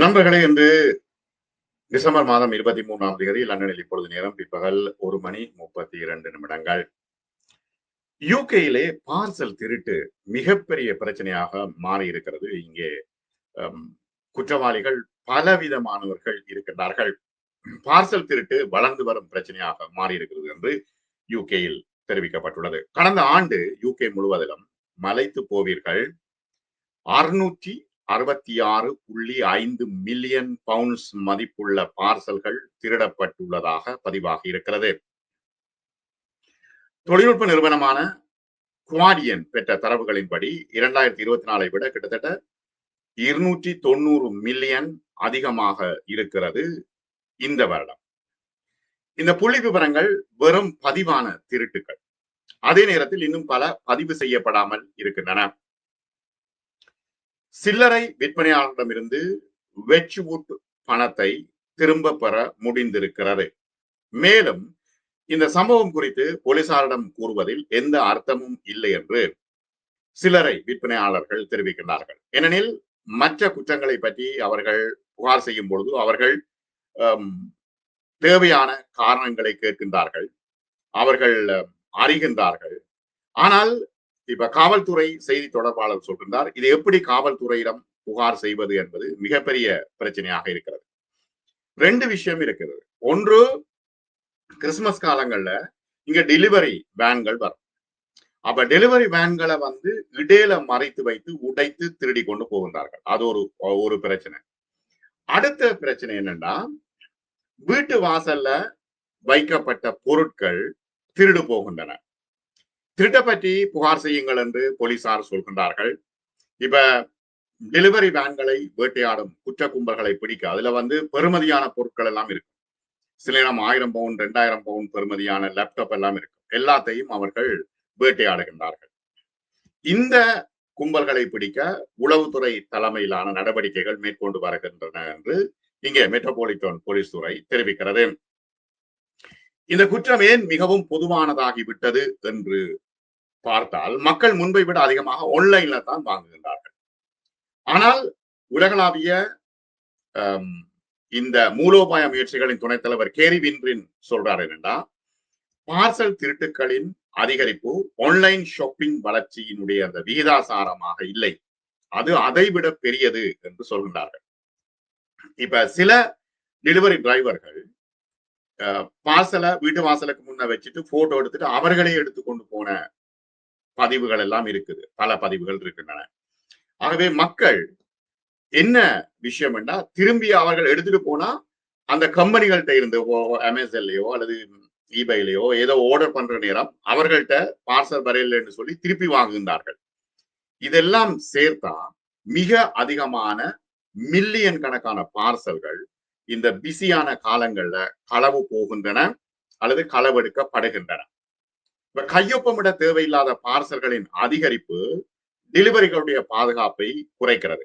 நண்பர்களே இன்று டிசம்பர் மாதம் இருபத்தி மூணாம் தேதி லண்டனில் இப்பொழுது நேரம். பிற்பகல் ஒரு மணி முப்பத்தி இரண்டு நிமிடங்கள். யூகேயிலே பார்சல் திருட்டு மிகப்பெரிய பிரச்சனையாக மாறி இருக்கிறது இங்கே குற்றவாளிகள் பலவிதமானவர்கள் இருக்கின்றார்கள். பார்சல் திருட்டு வளர்ந்து வரும் பிரச்சனையாக மாறி இருக்கிறது என்று யூகேயில் தெரிவிக்கப்பட்டுள்ளது. கடந்த ஆண்டு யூகே முழுவதிலும் மலைத்து போவீர்கள். அறுநூற்றி அறுபத்தி ஆறு புள்ளி ஐந்து மில்லியன் பவுண்ட்ஸ் மதிப்புள்ள பார்சல்கள் திருடப்பட்டுள்ளதாக பதிவாகி இருக்கிறது. தொழில்நுட்ப நிறுவனமான குவாடியன் பெற்ற தரவுகளின்படி இரண்டாயிரத்தி இருபத்தி நாலை விட கிட்டத்தட்ட இருநூற்றி தொண்ணூறு மில்லியன் அதிகமாக இருக்கிறது இந்த வருடம். இந்த புள்ளி விவரங்கள் வெறும் பதிவான திருட்டுகள். அதே நேரத்தில் இன்னும் பல பதிவு செய்யப்படாமல் இருக்கின்றன. சில்லறை விற்பனையாளரிடமிருந்து வெச்சுவுட் பணத்தை திரும்ப பெற முடிந்திருக்கிறது. மேலும் இந்த சம்பவம் குறித்து போலீசாரிடம் கூறுவதில் எந்த அர்த்தமும் இல்லை என்று சிலரை விற்பனையாளர்கள் தெரிவிக்கின்றார்கள். ஏனெனில் மற்ற குற்றங்களை பற்றி அவர்கள் புகார் செய்யும் பொழுது அவர்கள் ஹம், தேவையான காரணங்களை கேட்கின்றார்கள். அவர்கள் அறிகின்றார்கள். ஆனால் இப்ப காவல்துறை செய்தி தொடர்பாளர் சொல்கின்றார் இது எப்படி காவல்துறையிடம் புகார் செய்வது என்பது மிகப்பெரிய பிரச்சனையாக இருக்கிறது. ரெண்டு விஷயம் இருக்கிறது. ஒன்று கிறிஸ்துமஸ் காலங்கள்ல இங்க டெலிவரி வேன்கள் வரும். அப்ப டெலிவரி வேன்களை வந்து இடையில மறைத்து வைத்து உடைத்து திருடி கொண்டு போகின்றார்கள். அது ஒரு ஒரு பிரச்சனை. அடுத்த பிரச்சனை என்னன்னா வீட்டு வாசல்ல வைக்கப்பட்ட பொருட்கள் திருடு போகின்றன. திருட்டை பற்றி புகார் செய்யுங்கள் என்று போலீசார் சொல்கின்றார்கள். இப்ப டெலிவரி வேன்களை வேட்டையாடும் குற்ற கும்பல்களை பிடிக்க அதுல வந்து பெருமதியான பொருட்கள் எல்லாம் இருக்கும். சில நேரம் ஆயிரம் பவுன் ரெண்டாயிரம் பவுன் பெருமதியான லேப்டாப் எல்லாம் இருக்கும். எல்லாத்தையும் அவர்கள் வேட்டையாடுகின்றார்கள். இந்த கும்பல்களை பிடிக்க உளவுத்துறை தலைமையிலான நடவடிக்கைகள் மேற்கொண்டு வருகின்றன என்று இங்கே மெட்ரோபாலிட்டன் போலீஸ் துறை தெரிவிக்கிறது. இந்த குற்றம் ஏன் மிகவும் பொதுவானதாகிவிட்டது என்று பார்த்தால் மக்கள் முன்பை விட அதிகமாக ஆன்லைன்ல தான் வாங்குகின்றார்கள். ஆனால் உலகளாவிய இந்த மூலோபாய முயற்சிகளின் துணைத் தலைவர் கேரி வின்றின் சொல்றார் என்னன்னா பார்சல் திருட்டுகளின் அதிகரிப்பு ஆன்லைன் ஷாப்பிங் வளர்ச்சியினுடைய அந்த விகிதாசாரமாக இல்லை. அது அதைவிட பெரியது என்று சொல்கின்றார்கள். இப்ப சில டெலிவரி டிரைவர்கள் பார்சலை வீட்டு வாசலுக்கு முன்ன வச்சுட்டு போட்டோ எடுத்துட்டு அவர்களே எடுத்துக்கொண்டு போன பதிவுகள் எல்லாம் இருக்குது. பல பதிவுகள் இருக்கின்றன. ஆகவே மக்கள் என்ன விஷயம் என்றால் திரும்பி அவர்கள் எடுத்துட்டு போனா அந்த கம்பெனிகள்கிட்ட இருந்து அமேசான்லயோ அல்லது ஈபைலயோ ஏதோ ஆர்டர் பண்ற நேரம் அவர்கள்ட்ட பார்சல் வரையில்லைன்னு சொல்லி திருப்பி வாங்குகின்றார்கள். இதெல்லாம் சேர்த்தா மிக அதிகமான மில்லியன் கணக்கான பார்சல்கள் இந்த பிஸியான காலங்கள்ல களவு போகின்றன அல்லது களவெடுக்கப்படுகின்றன. இப்ப கையொப்பமிட தேவையில்லாத பார்சல்களின் அதிகரிப்பு டெலிவரிகளுடைய பாதுகாப்பை குறைக்கிறது.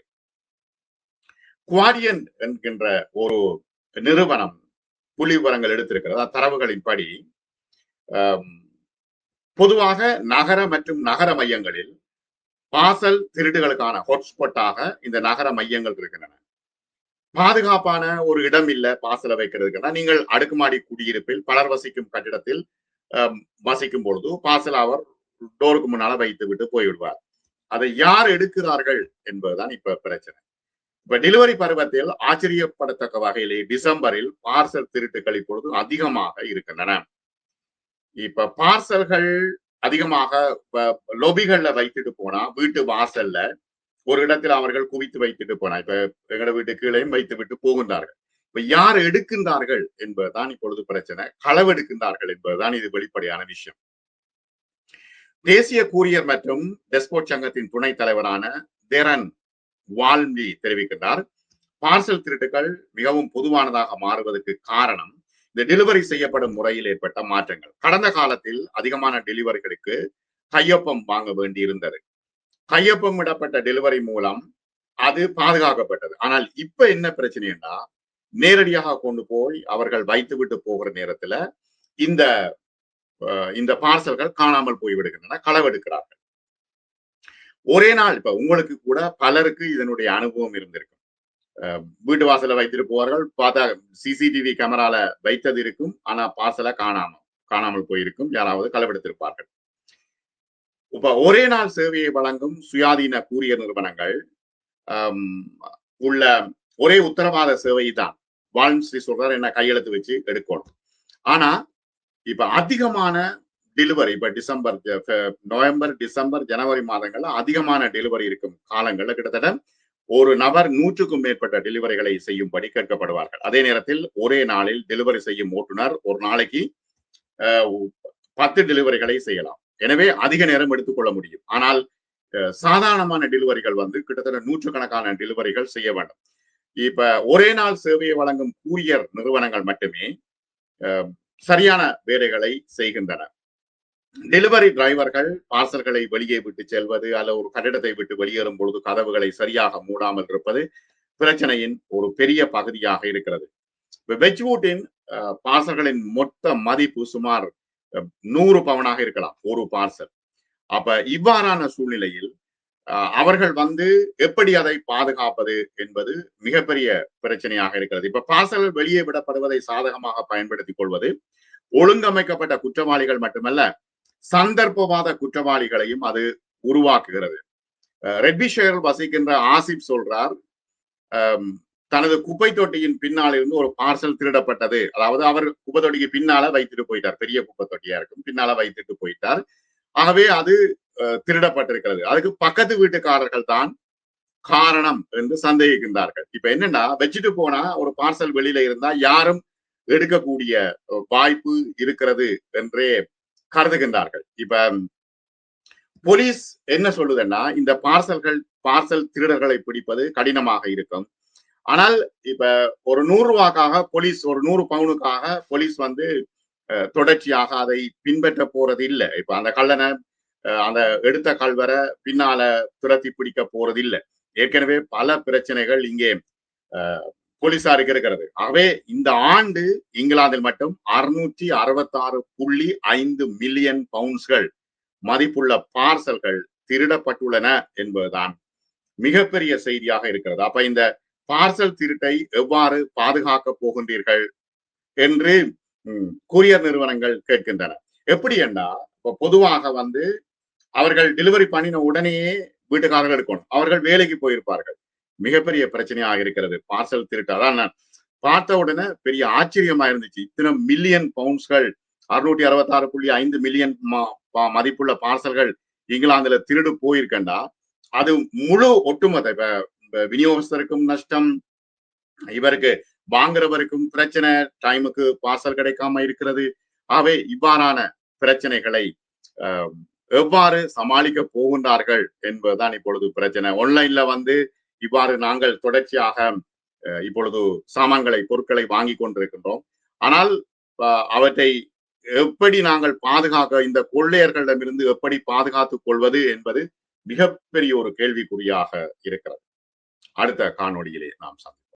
குவாரியன் என்கின்ற ஒரு நிறுவனம் புள்ளி விவரங்கள் எடுத்திருக்கிறது. தரவுகளின்படி ஆம், பொதுவாக நகர மற்றும் நகர மையங்களில் பார்சல் திருடுகளுக்கான ஹாட்ஸ்பாட்டாக இந்த நகர மையங்கள் இருக்கின்றன. பாதுகாப்பான ஒரு இடம் இல்ல பார்சலை வைக்கிறதுக்குன்னா நீங்கள் அடுக்குமாடி குடியிருப்பில் பலர் வசிக்கும் கட்டிடத்தில் வசிக்கும் பொழுது பார்சல் அவர் டோருக்கு முன்னால வைத்து விட்டு போய்விடுவார். அதை யார் எடுக்கிறார்கள் என்பதுதான் இப்ப பிரச்சனை. இப்ப டெலிவரி பருவத்தில் ஆச்சரியப்படத்தக்க வகையிலே டிசம்பரில் பார்சல் திருட்டுகள் இப்பொழுது அதிகமாக இருக்கின்றன. இப்ப பார்சல்கள் அதிகமாக லொபிகள்ல வைத்துட்டு போனா வீட்டு வாசல்ல ஒரு இடத்தில் அவர்கள் குவித்து வைத்துட்டு போனா இப்ப எங்கட வீட்டு கீழையும் வைத்து விட்டு போகின்றார்கள். இப்ப யார் எடுக்கின்றார்கள் என்பதுதான் இப்பொழுது பிரச்சனை. களவெடுக்கின்றார்கள் என்பதுதான் இது வெளிப்படையான விஷயம். தேசிய கூரியர் மற்றும் டெஸ்போட் சங்கத்தின் துணைத் தலைவரான தெரன் வால்மி தெரிவிக்கின்றார். பார்சல் திருட்டுகள் மிகவும் பொதுவானதாக மாறுவதற்கு காரணம் இந்த டெலிவரி செய்யப்படும் முறையில் ஏற்பட்ட மாற்றங்கள். கடந்த காலத்தில் அதிகமான டெலிவரிகளுக்கு கையொப்பம் வாங்க வேண்டி கையொப்பமிடப்பட்ட கையொப்பம் இடப்பட்ட டெலிவரி மூலம் அது பாதுகாக்கப்பட்டது. ஆனால் இப்ப என்ன பிரச்சனைன்னா நேரடியாக கொண்டு போய் அவர்கள் வைத்து விட்டு போகிற நேரத்துல இந்த இந்த பார்சல்கள் காணாமல் போய் விடுகின்றன களவெடுக்கிறார்கள். ஒரே நாள் இப்ப உங்களுக்கு கூட பலருக்கு இதனுடைய அனுபவம் இருந்திருக்கும். வீட்டு வீட்டு வைத்துட்டு வைத்திருப்பவர்கள் பார்த்தா சிசிடிவி கேமரால வைத்தது இருக்கும் ஆனா பார்சலை காணாம காணாமல் போயிருக்கும் யாராவது களவெடுத்திருப்பார்கள். இப்ப ஒரே நாள் சேவையை வழங்கும் சுயாதீன கூரிய நிறுவனங்கள் உள்ள ஒரே உத்தரவாத சேவை தான். வால்ன்ஸ்ரீ சொல்றாரு என்ன கையெழுத்து வச்சு எடுக்கணும். ஆனா இப்ப அதிகமான டெலிவரி இப்ப டிசம்பர் நவம்பர் டிசம்பர் ஜனவரி மாதங்கள்ல அதிகமான டெலிவரி இருக்கும் காலங்கள்ல. கிட்டத்தட்ட ஒரு நபர் நூற்றுக்கும் மேற்பட்ட டெலிவரிகளை செய்யும்படி கேட்கப்படுவார்கள். அதே நேரத்தில் ஒரே நாளில் டெலிவரி செய்யும் ஓட்டுநர் ஒரு நாளைக்கு பத்து டெலிவரிகளை செய்யலாம். எனவே அதிக நேரம் எடுத்துக்கொள்ள முடியும். ஆனால் சாதாரணமான டெலிவரிகள் வந்து கிட்டத்தட்ட நூற்றுக்கணக்கான டெலிவரிகள் செய்ய வேண்டும். இப்ப ஒரே நாள் சேவையை வழங்கும் கூரியர் நிறுவனங்கள் மட்டுமே சரியான வேலைகளை செய்கின்றன. டெலிவரி டிரைவர்கள் பார்சல்களை வெளியே விட்டு செல்வது அல்ல ஒரு கட்டிடத்தை விட்டு வெளியேறும் பொழுது கதவுகளை சரியாக மூடாமல் இருப்பது பிரச்சனையின் ஒரு பெரிய பகுதியாக இருக்கிறது. வெஜ்வூட்டின் பார்சல்களின் மொத்த மதிப்பு சுமார் நூறு பவனாக இருக்கலாம் ஒரு பார்சல் அப்ப இவ்வாறான சூழ்நிலையில் அவர்கள் வந்து எப்படி அதை பாதுகாப்பது என்பது மிகப்பெரிய பிரச்சனையாக இருக்கிறது. இப்ப பார்சல் வெளியே விடப்படுவதை சாதகமாக பயன்படுத்திக் கொள்வது ஒழுங்கமைக்கப்பட்ட குற்றவாளிகள் மட்டுமல்ல சந்தர்ப்பவாத குற்றவாளிகளையும் அது உருவாக்குகிறது. அஹ், வசிக்கின்ற ஆசிப் சொல்றார் தனது குப்பை தொட்டியின் பின்னால் இருந்து ஒரு பார்சல் திருடப்பட்டது. அதாவது அவர் குப்பை தொட்டிக்கு பின்னால வைத்துட்டு போயிட்டார். பெரிய குப்பை தொட்டியா இருக்கும். பின்னால வைத்துட்டு போயிட்டார். ஆகவே அது திருடப்பட்டிருக்கிறது. அதுக்கு பக்கத்து வீட்டுக்காரர்கள் தான் காரணம் என்று சந்தேகிக்கின்றார்கள். இப்ப என்னன்னா வச்சுட்டு போனா ஒரு பார்சல் வெளியில இருந்தா யாரும் எடுக்கக்கூடிய வாய்ப்பு இருக்கிறது என்றே கருதுகின்றார்கள். இப்ப போலீஸ் என்ன சொல்லுதுன்னா இந்த பார்சல்கள் பார்சல் திருடர்களை பிடிப்பது கடினமாக இருக்கும். ஆனால் இப்ப ஒரு நூறு ரூபாக்காக போலீஸ் ஒரு நூறு பவுனுக்காக போலீஸ் வந்து அஹ், தொடர்ச்சியாக அதை பின்பற்ற போறது இல்லை. இப்ப அந்த கள்ளனை அந்த எடுத்த கல்வரை பின்னால துரத்தி பிடிக்க போறது இல்லை. ஏற்கனவே பல பிரச்சனைகள் இங்கே போலீசாருக்கு இருக்கிறது. ஆகவே இந்த ஆண்டு இங்கிலாந்தில் மட்டும் அறுநூற்றி அறுபத்தாறு புள்ளி ஐந்து மில்லியன் பவுண்ட்ஸ்கள் மதிப்புள்ள பார்சல்கள் திருடப்பட்டுள்ளன என்பதுதான் மிகப்பெரிய செய்தியாக இருக்கிறது. அப்ப இந்த பார்சல் திருட்டை எவ்வாறு பாதுகாக்க போகின்றீர்கள் என்று கூரியர் நிறுவனங்கள் கேட்கின்றன. எப்படி என்ன இப்ப பொதுவாக வந்து அவர்கள் டெலிவரி பண்ணின உடனேயே வீட்டுக்காரர்கள் எடுக்கணும். அவர்கள் வேலைக்கு போயிருப்பார்கள். மிகப்பெரிய பிரச்சனையாக இருக்கிறது. பார்சல் திருட்டு. அதான் பார்த்த உடனே பெரிய ஆச்சரியமா இருந்துச்சு. இத்தனை மில்லியன் பவுண்ட்ஸ்கள் அறுநூற்றி அறுபத்தாறு புள்ளி ஐந்து மில்லியன் மதிப்புள்ள பார்சல்கள் இங்கிலாந்துல திருடு போயிருக்கண்டா அது முழு ஒட்டுமொத்த இப்ப விநியோகஸ்தருக்கும் நஷ்டம் இவருக்கு வாங்குறவருக்கும் பிரச்சனை டைமுக்கு பார்சல் கிடைக்காம இருக்கிறது. ஆகவே இவ்வாறான பிரச்சனைகளை அஹ், எவ்வாறு சமாளிக்க போகின்றார்கள் என்பதுதான் இப்பொழுது பிரச்சனை. ஆன்லைன்ல வந்து இவ்வாறு நாங்கள் தொடர்ச்சியாக அஹ், இப்பொழுது சாமான்களை பொருட்களை வாங்கி கொண்டிருக்கின்றோம். ஆனால் அஹ், அவற்றை எப்படி நாங்கள் பாதுகாக்க இந்த கொள்ளையர்களிடமிருந்து எப்படி பாதுகாத்துக் கொள்வது என்பது மிகப்பெரிய ஒரு கேள்விக்குறியாக இருக்கிறது. அடுத்த காணொடியிலே நாம் சந்திப்போம்.